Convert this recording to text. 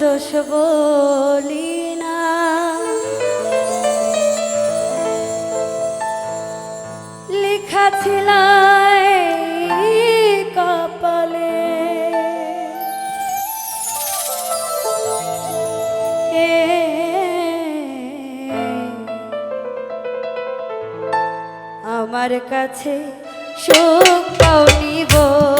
দোষ বলি না। লেখা ছিলাই কপালে আমার কাছে শোক পাওনি বল